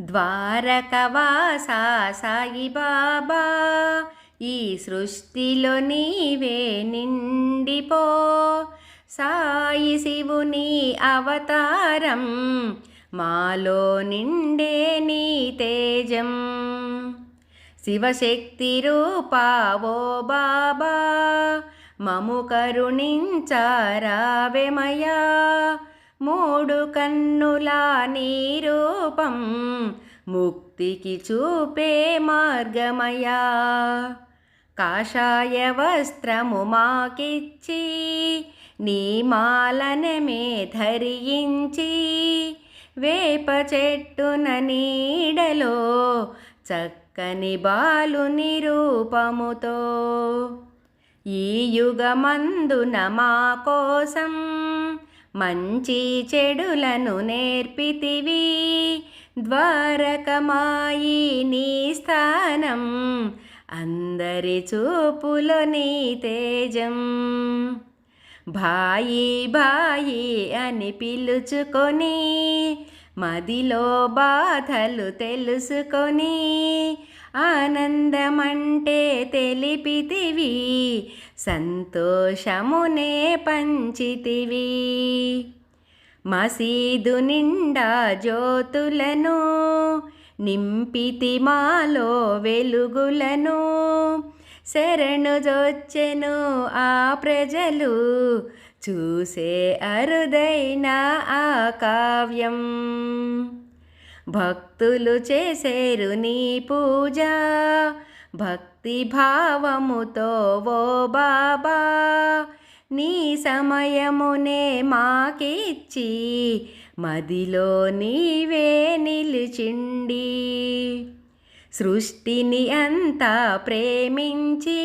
ద్వారకవాసా సాయిబాబా ఈ సృష్టిలో నీవే నిండిపో. సాయి శివుని అవతారం మాలో నిండే నీ తేజం. శివశక్తి రూపావో బాబా మము కరుణించారావెమయా మూడు కన్నుల నీరూపం ముక్తికి చూపే మార్గమయా కాషాయ వస్త్రము మాకిచ్చి నీ మాలనమే ధరించి వేప చెట్టున నీడలో చక్కని బాలుని రూపముతో. ఈ యుగమందున మా కోసం మంచి చెడులను నేర్పితివి. ద్వారకమాయి నీ స్థానం అందరి చూపులో నీ తేజం. భాయి భాయి అని పిలుచుకొని మదిలో బాధలు తెలుసుకొని ఆనందమంటే తెలిపితివి సంతోషమునే పంచితివి. మసీదు నిండా జ్యోతులను నింపితి మాలో వెలుగులను శరణుజొచ్చెను ఆ ప్రజలు చూసే అరుదైన ఆ కావ్యం. భక్తులు చేసేరు నీ పూజ. భక్తి భావముతో ఓ బాబా నీ సమయమునే మాకిచ్చి మదిలో నీవే నిలిచిండి. సృష్టిని అంతా ప్రేమించి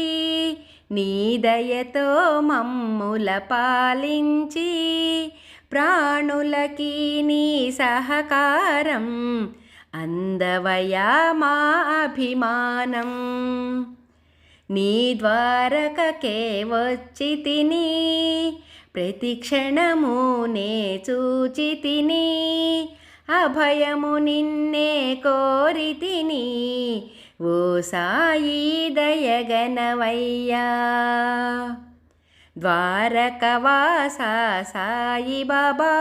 నీ దయతో మమ్ముల పాలించి ప్రాణులకి నీ సహకారం అందవయా మా అభిమానం. నీ ద్వారకకే వచ్చి తిని ప్రతి క్షణము నే చూచి తిని అభయము నిన్నే కోరి తిని ఓ సాయి దయగనవయ్యా. ద్వారకవాస సాయిబాబా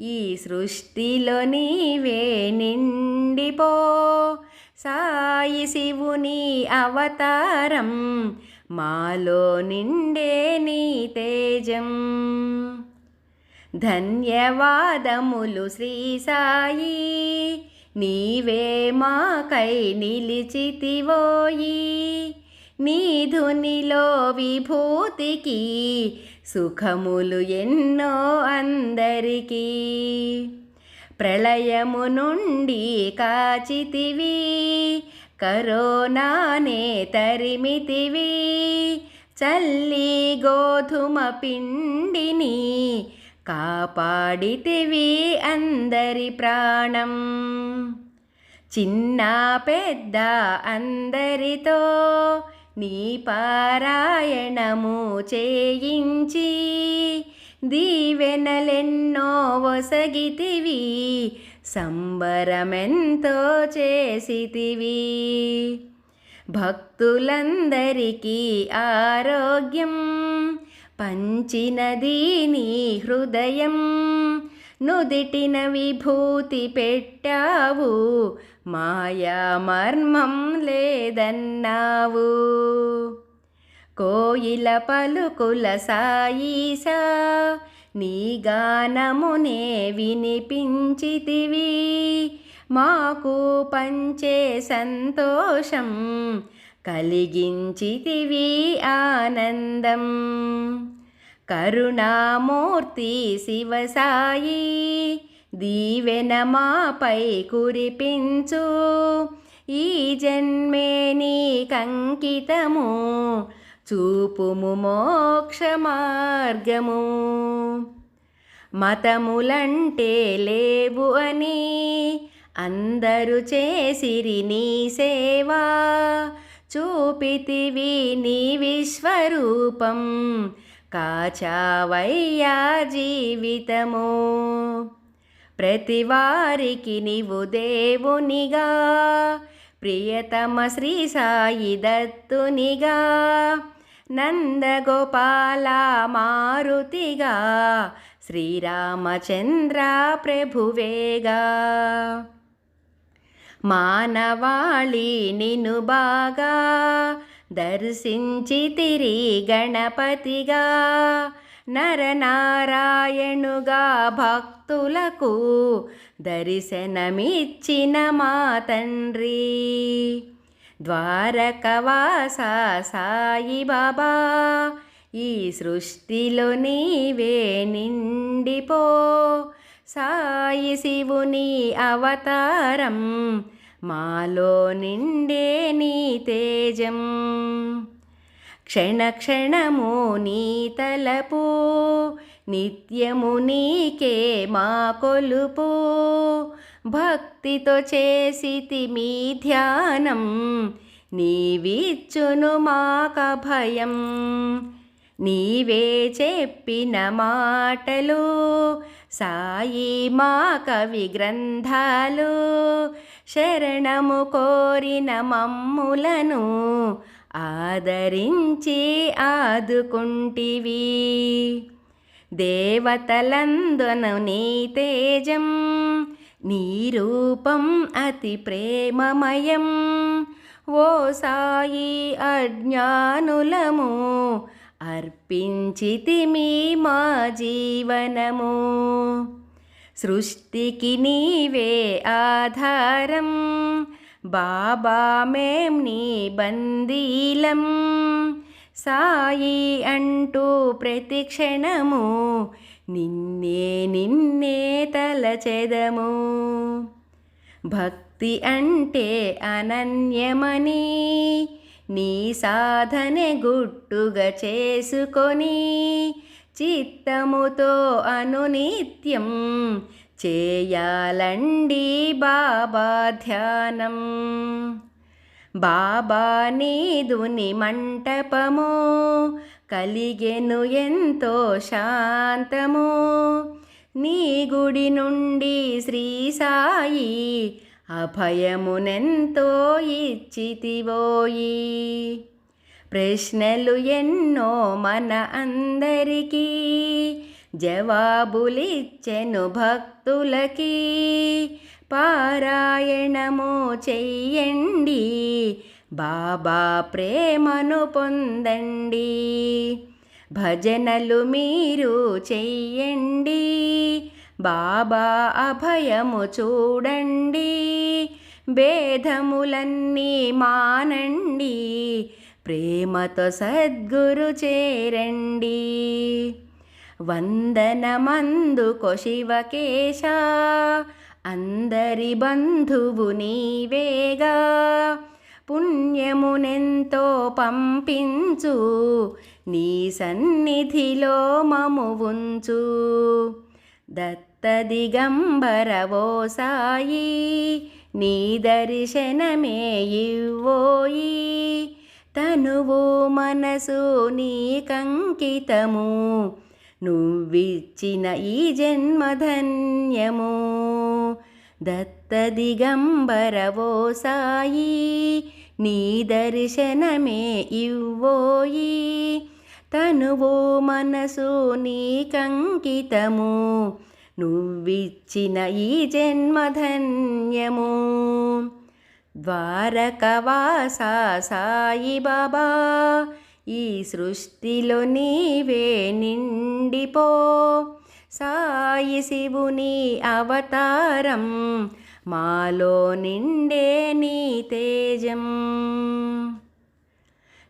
ఈ సృష్టిలో నీవే నిండిపో. సాయి శివుని అవతారం మాలో నిండే నీ తేజం. ధన్యవాదములు శ్రీ సాయి నీవే మాకై నిలిచితివోయి. నీధునిలో విభూతికి సుఖములు ఎన్నో అందరికీ. ప్రళయము నుండి కాచితివి కరోనానే తరిమితివి. చల్లి గోధుమ పిండిని కాపాడితివి అందరి ప్రాణం. చిన్న పెద్ద అందరితో నీ పారాయణము చేయించి దీవెనలెన్నో ఒసగితివి సంబరమెంతో చేసితివి. భక్తులందరికీ ఆరోగ్యం పంచినది నీ హృదయం నుదిటిన విభూతి పెట్టావు. మాయా మర్మం లేదన్నావు. కోయిల పలుకుల సాయిసా నీ గానమునే వినిపించితివి. మాకు పంచే సంతోషం కలిగించితివి ఆనందం. కరుణామూర్తి శివసాయి దీవెన మాపై కురిపించు. ఈ జన్మే నీ కంకితము చూపుము మోక్ష మార్గము మతములంటే లేవు అని అందరూ చేసిరి నీ సేవా. చూపితివి నీ విశ్వరూపం కాచావయ్యా జీవితము. ప్రతి వారికి నీవు దేవునిగా ప్రియతమ శ్రీ సాయి దత్తునిగా నందగోపాల మారుతిగా శ్రీరామచంద్ర ప్రభువేగా. మానవాళి నిను బాగా దర్శించి తిరి గణపతిగా నరనారాయణుగా భక్తులకు దర్శనమిచ్చిన మా తండ్రి. ద్వారకవాస సాయి బాబా ఈ సృష్టిలో నీవే నిండిపో. సాయి శివుని అవతారం మాలో నిండే నీ తేజం. క్షణ క్షణము నీ తలపు నిత్యము నీకే మా కొలుపు. భక్తితో చేసితి మీ ధ్యానం నీవిచ్చును మాక భయం. నీవే చెప్పిన మాటలు సాయి మా కవి గ్రంథాలు. శరణము కోరిన మమ్ములను ఆదరించి ఆదుకుంటివి. దేవతలందును నీ తేజం నీ రూపం అతి ప్రేమమయం. ఓ సాయి అజ్ఞానులము అర్పించితిమి మా జీవనము. సృష్టికి నీవే ఆధారం. బాబా మేం నీ బందీలం. సాయి అంటూ ప్రతి క్షణము నిన్నే నిన్నే తలచెదము. భక్తి అంటే అనన్యమని నీ సాధన గుట్టుగా చేసుకొని చిత్తముతో అనునిత్యం చేయాలండి బాబా ధ్యానం. బాబా నీదుని మంటపము కలిగెను ఎంతో శాంతము. నీ గుడి నుండి శ్రీ సాయి అభయమునెంతో ఇచ్చితివోయి. ప్రశ్నలు ఎన్నో మన అందరికీ జవాబులిచ్చెను భక్తులకి. పారాయణము చెయ్యండి బాబా ప్రేమను పొందండి. భజనలు మీరు చెయ్యండి బాబా అభయము చూడండి. భేదములన్నీ మానండి ప్రేమతో సద్గురు చేరండి. వందనమందుకో శివకేశ అందరి బంధువు నీవేగా. పుణ్యమునెంతో పంపించు నీ సన్నిధిలో మము ఉంచు. దత్త దిగంబరవో సాయి నీ దర్శనమే ఇవ్వోయి. తనువు మనసు నీకంకితము నువ్విచ్చిన ఈ జన్మధన్యము. దత్త దిగంబరవో సాయి నీ దర్శనమే ఇవ్వోయి. తనువు మనసు నీకంకితము నువ్విచ్చిన ఈ జన్మధన్యము. ద్వారకవాస సాయి బాబా ఈ సృష్టిలో నీవే నిండిపో. సాయి శివుని అవతారం మాలో నిండే నీ తేజం.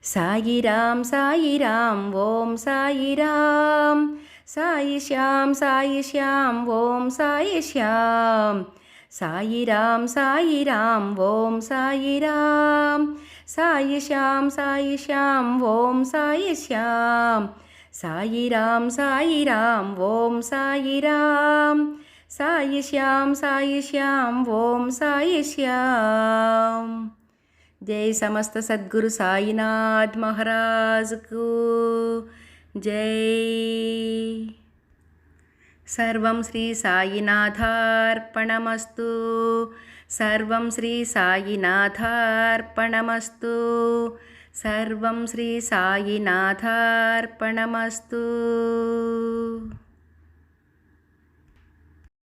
సాయిరాం సాయిరాం ఓం సాయిరాం సాయి శ్యాం సాయి శ్యాం ఓం సాయి శ్యాం సాయిరాం సాయిరాం ఓం సాయిరాం సాయి శ్యాం సాయి శ్యాం ఓం సాయి శ్యాం సాయిరాం సాయిరాం ఓం సాయిరాం సాయి శ్యాం సాయి శ్యాం ఓం సాయి శ్యాం జై సమస్త సద్గురు సాయినాథ్ మహారాజ్కు. జై సర్వం శ్రీ సాయినాథార్పణమస్తు. సర్వం శ్రీ సాయినాథార్పణమస్తు. సర్వం శ్రీ సాయినాథార్పణమస్తు.